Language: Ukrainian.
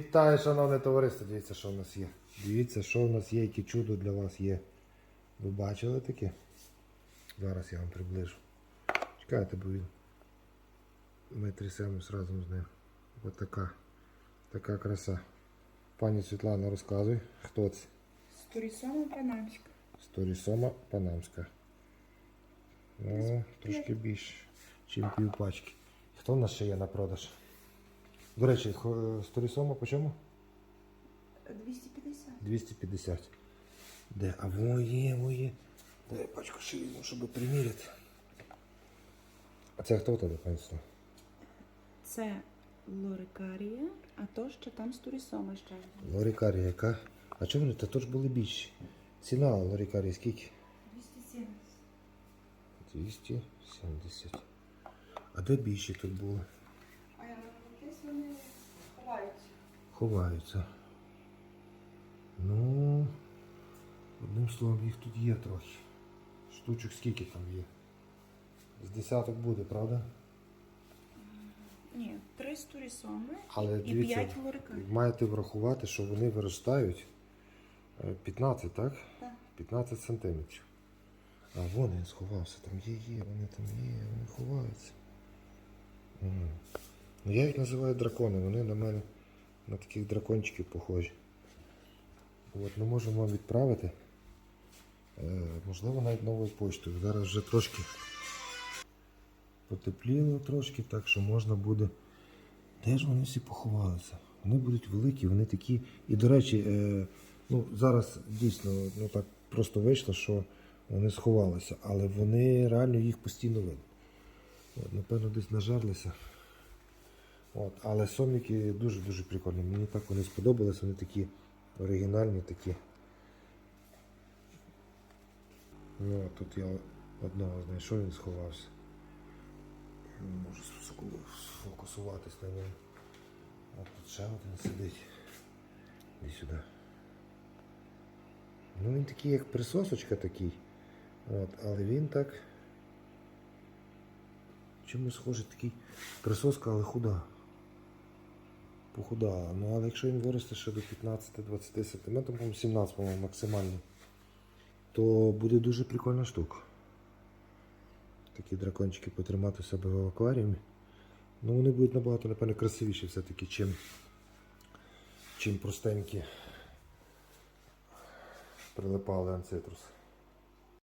Вітаю, шановне товариство, дивіться, що в нас є. Дивіться, що в нас є, яке чудо для вас є. Ви бачили таке? Зараз я вам приближу. Чекайте, бо він. Ми трясемось разом з ним. Ось така, така краса. Пані Світлана, розказуй, хто це? Сторісома панамська. Сторісома панамська. Ну, трошки більше, ніж пів пачки. Хто в нас ще є на продаж? До речі, сторісома по чому? 250. 250. Де? А во є, во є. Дай я пачку ще візьму, щоб приміряти. А це хто тебе, панство? Це лорикарія, а то ще там сторісома ще. Лорікарія яка? А чому вони? Та то ж були більші. Ціна лорікарії скільки? 270. 270. А де більші тут були? Ховаються. Ну, одним словом, їх тут є трохи. Штучок скільки там є? З десяток буде, правда? Ні, три сторісоми Але і дивіться, п'ять лорикарій. маєте врахувати, що вони виростають е, 15, так? Так. 15 сантиметрів. А вон він сховався, там є, є, вони там є, вони ховаються. М. Ну, я їх називаю дракони, вони на мене на таких дракончиків похожі. От, ми можемо вам відправити. Е, можливо, навіть новою поштою. Зараз вже трошки потепліло трошки, так що можна буде. Де ж вони всі поховалися? Вони будуть великі, вони такі. І, до речі, е, ну, зараз дійсно ну, так просто вийшло, що вони сховалися, але вони реально їх постійно видно. Напевно, десь нажарлися. От, але соміки дуже-дуже прикольні. Мені так вони сподобались, вони такі оригінальні такі. Ну, а тут я одного знайшов, він сховався. Не можу сфокусуватись на ньому. А тут ще один сидить. Іди сюди. Ну він такий, як присосочка такий. От, але він так. Чимось схожий такий присоска, але худа. Похудала. Ну але якщо він виросте ще до 15-20 см, по-моєму 17 по-моєму, максимально, то буде дуже прикольна штука. Такі дракончики потримати себе в акваріумі. Ну вони будуть набагато, напевно, красивіші все-таки, чим, чим простенькі прилипали анцитрус.